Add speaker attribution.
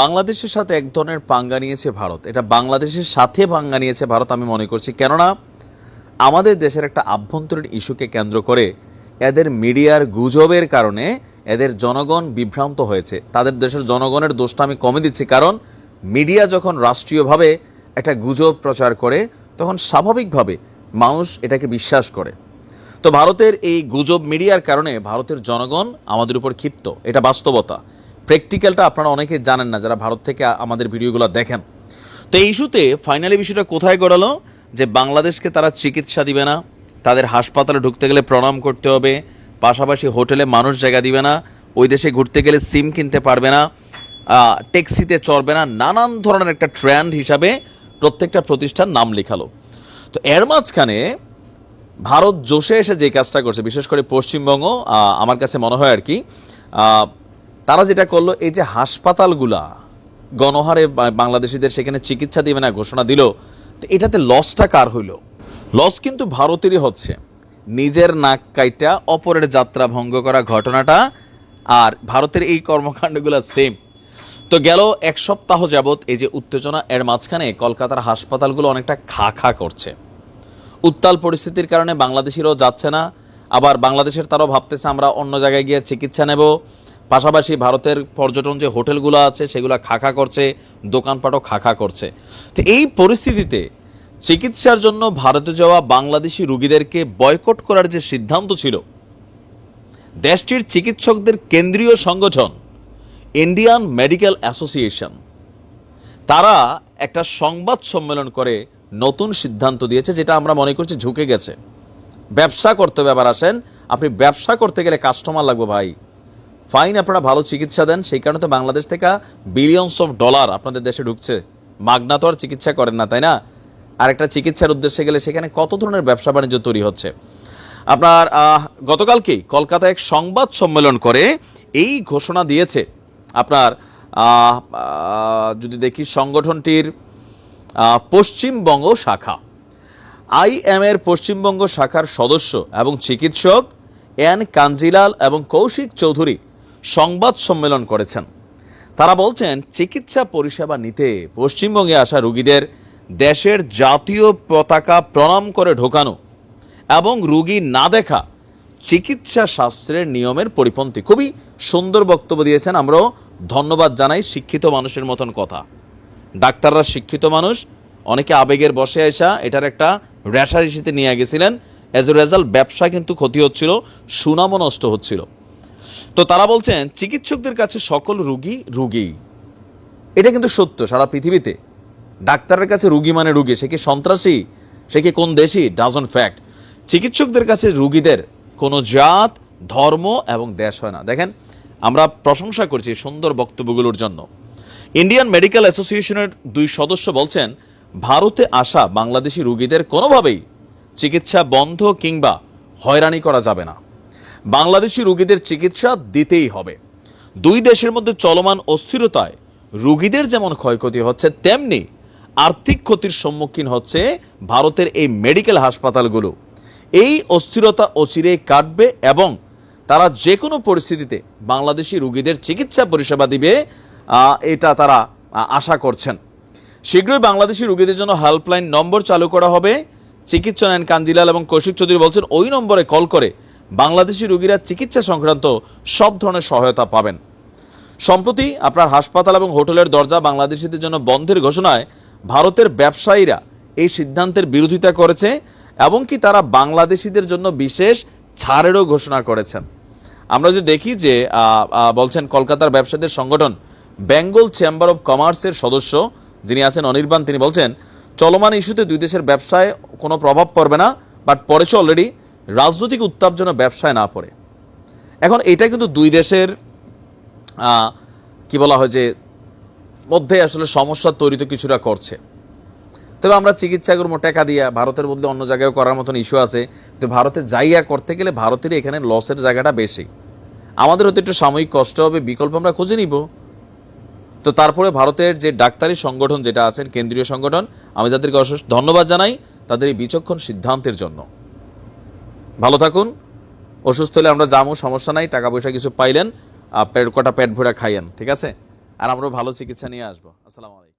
Speaker 1: বাংলাদেশের সাথে এক ধরনের পাঙ্গা নিয়েছে ভারত। এটা বাংলাদেশের সাথে পাঙ্গা নিয়েছে ভারত, আমি মনে করছি। কেননা, আমাদের দেশের একটা আভ্যন্তরীণ ইস্যুকে কেন্দ্র করে এদের মিডিয়ার গুজবের কারণে এদের জনগণ বিভ্রান্ত হয়েছে। তাদের দেশের জনগণের দোষটা আমি কমে দিচ্ছি, কারণ মিডিয়া যখন রাষ্ট্রীয়ভাবে একটা গুজব প্রচার করে, তখন স্বাভাবিকভাবে মানুষ এটাকে বিশ্বাস করে। তো ভারতের এই গুজব মিডিয়ার কারণে ভারতের জনগণ আমাদের উপর ক্ষিপ্ত। এটা বাস্তবতা। প্র্যাকটিক্যালটা আপনারা অনেকে জানেন না, যারা ভারত থেকে আমাদের ভিডিওগুলো দেখেন। তো এই ইস্যুতে ফাইনালি বিষয়টা কোথায় গড়ালো? যে বাংলাদেশকে তারা চিকিৎসা দিবে না, তাদের হাসপাতালে ঢুকতে গেলে প্রণাম করতে হবে, পাশাপাশি হোটেলে মানুষ জায়গা দিবে না, ওই দেশে ঘুরতে গেলে সিম কিনতে পারবে না ট্যাক্সিতে চড়বে না, নানান ধরনের একটা ট্রেন্ড হিসাবে প্রত্যেকটা প্রতিষ্ঠান নাম লেখালো। তো এর মাঝখানে ভারত জোশে এসে যে কাজটা করছে, বিশেষ করে পশ্চিমবঙ্গ আমার কাছে মনে হয় আর কি তারা যেটা করল, এই যে হাসপাতালগুলা, গণহারে বাংলাদেশিদের সেখানে চিকিৎসা দিবে না ঘোষণা দিল, তো এটাতে লসটা কার হইল? লস কিন্তু ভারতেরই হচ্ছে। নিজের নাক কাইটা অপরের যাত্রা ভঙ্গ করা ঘটনাটা আর ভারতের এই কর্মকাণ্ডগুলো সেম তো গেল এক সপ্তাহ যাবত এই যে উত্তেজনা এর মাঝখানে কলকাতার হাসপাতালগুলো অনেকটা খা খা করছে। উত্তাল পরিস্থিতির কারণে বাংলাদেশিরাও যাচ্ছে না, আবার বাংলাদেশের তারাও ভাবতেছে আমরা অন্য জায়গায় গিয়ে চিকিৎসা নেব। পাশাপাশি ভারতের পর্যটন যে হোটেলগুলো আছে, সেগুলো খাখা করছে, দোকানপাটও খাখা করছে। তো এই পরিস্থিতিতে চিকিৎসার জন্য ভারতে যাওয়া বাংলাদেশি রুগীদেরকে বয়কট করার যে সিদ্ধান্ত ছিল, দেশটির চিকিৎসকদের কেন্দ্রীয় সংগঠন, ইন্ডিয়ান মেডিকেল অ্যাসোসিয়েশন, তারা একটা সংবাদ সম্মেলন করে নতুন সিদ্ধান্ত দিয়েছে, যেটা আমরা মনে করছি ঝুঁকে গেছে। ব্যবসা করতে আবার আসেন। আপনি ব্যবসা করতে গেলে কাস্টমার লাগবে ভাই। ফাইন আপনারা ভালো চিকিৎসা দেন, সেই কারণে তো বাংলাদেশ থেকে বিলিয়নস অফ ডলার আপনাদের দেশে ঢুকছে। মাগনা তো আর চিকিৎসা করেন না, তাই না? আর একটা চিকিৎসার উদ্দেশ্যে গেলে সেখানে কত ধরনের ব্যবসা বাণিজ্য তৈরি হচ্ছে? আপনার গতকালকেই কলকাতায় এক সংবাদ সম্মেলন করে এই ঘোষণা দিয়েছে। আপনার যদি দেখি সংগঠনটির পশ্চিমবঙ্গ শাখা। আইএম এর পশ্চিমবঙ্গ শাখার সদস্য এবং চিকিৎসক এন কাঞ্জিলাল এবং কৌশিক চৌধুরী সংবাদ সম্মেলন করেছেন। তারা বলছেন, চিকিৎসা পরিষেবা নিতে পশ্চিমবঙ্গে আসা রুগীদের দেশের জাতীয় পতাকা প্রণাম করে ঢোকানো এবং রুগী না দেখা চিকিৎসা শাস্ত্রের নিয়মের পরিপন্থী। খুবই সুন্দর বক্তব্য দিয়েছেন। আমরাও ধন্যবাদ জানাই শিক্ষিত মানুষের মতন কথা। ডাক্তাররা শিক্ষিত মানুষ, অনেকে আবেগের বসে আসা এটার একটা র্যাশারিসিতে নিয়ে গেছিলেন। অ্যাজ এ রেজাল্ট ব্যবসা কিন্তু ক্ষতি হচ্ছিল, সুনামও নষ্ট হচ্ছিল। তো তারা বলছেন, চিকিৎসকদের কাছে সকল রুগী রুগী এটা কিন্তু সত্য, সারা পৃথিবীতে। ডাক্তারের কাছে রুগী মানে রুগী, সে কি সন্ত্রাসী? সে কি কোন দেশি? ডাজন ফ্যাক্ট চিকিৎসকদের কাছে রুগীদের কোনো জাত, ধর্ম এবং দেশ হয় না। দেখেন, আমরা প্রশংসা করছি সুন্দর বক্তব্যগুলোর জন্য। ইন্ডিয়ান মেডিকেল অ্যাসোসিয়েশনের দুই সদস্য বলছেন, ভারতে আসা বাংলাদেশি রুগীদের কোনোভাবেই চিকিৎসা বন্ধ কিংবা হয়রানি করা যাবে না। বাংলাদেশি রুগীদের চিকিৎসা দিতেই হবে। দুই দেশের মধ্যে চলমান অস্থিরতায় রুগীদের যেমন ক্ষয়ক্ষতি হচ্ছে, তেমনি আর্থিক ক্ষতির সম্মুখীন হচ্ছে ভারতের এই মেডিকেল হাসপাতালগুলো। এই অস্থিরতা অচিরেই কাটবে এবং তারা যে কোনো পরিস্থিতিতে বাংলাদেশি রুগীদের চিকিৎসা পরিষেবা দিবে এটা তারা আশা করছেন। শীঘ্রই বাংলাদেশি রুগীদের জন্য হেল্পলাইন নম্বর চালু করা হবে। চিকিৎসা নেন কাঞ্জিলাল এবং কৌশিক চৌধুরী বলছেন, ওই নম্বরে কল করে বাংলাদেশি রুগীরা চিকিৎসা সংক্রান্ত সব ধরনের সহায়তা পাবেন। সম্প্রতি আপনার হাসপাতাল এবং হোটেলের দরজা বাংলাদেশিদের জন্য বন্ধের ঘোষণায় ভারতের ব্যবসায়ীরা এই সিদ্ধান্তের বিরোধিতা করেছে এবং কি তারা বাংলাদেশিদের জন্য বিশেষ ছাড়েরও ঘোষণা করেছেন। আমরা যদি দেখি যে বলছেন কলকাতার ব্যবসায়ীদের সংগঠন বেঙ্গল চেম্বার অব কমার্সের সদস্য যিনি আছেন অনির্বাণ, তিনি বলছেন, চলমান ইস্যুতে দুই দেশের ব্যবসায় কোনো প্রভাব পড়বে না, বাট পড়েছে অলরেডি। রাজনৈতিক উত্তাপ যেন ব্যবসায় না পড়ে। এখন এটা কিন্তু দুই দেশের কি বলা হয় যে, মধ্যে আসলে সমস্যা তৈরি তো কিছুটা করছে। তবে আমরা চিকিৎসা করব, টাকা দিয়া, ভারতের বদলে অন্য জায়গায় করার মতন ইস্যু আছে। তো ভারতে যাইয়া করতে গেলে ভারতের এখানে লসের জায়গাটা বেশি। আমাদের হয়তো একটু সাময়িক কষ্ট হবে, বিকল্প আমরা খুঁজে নিব। তো তারপরে ভারতের যে ডাক্তারি সংগঠন যেটা আছেন, কেন্দ্রীয় সংগঠন, আমি তাদেরকে অশেষ ধন্যবাদ জানাই তাদের এই বিচক্ষণ সিদ্ধান্তের জন্য। ভালো থাকুন, অসুস্থ হলে আমরা যাব সমস্যা নাই, টাকা পয়সা কিছু পাইলেন পেট কটা পেট ভরে খাইয়েন, ঠিক আছে? আর আমরাও ভালো চিকিৎসা নিয়ে আসব। আসসালামু আলাইকুম।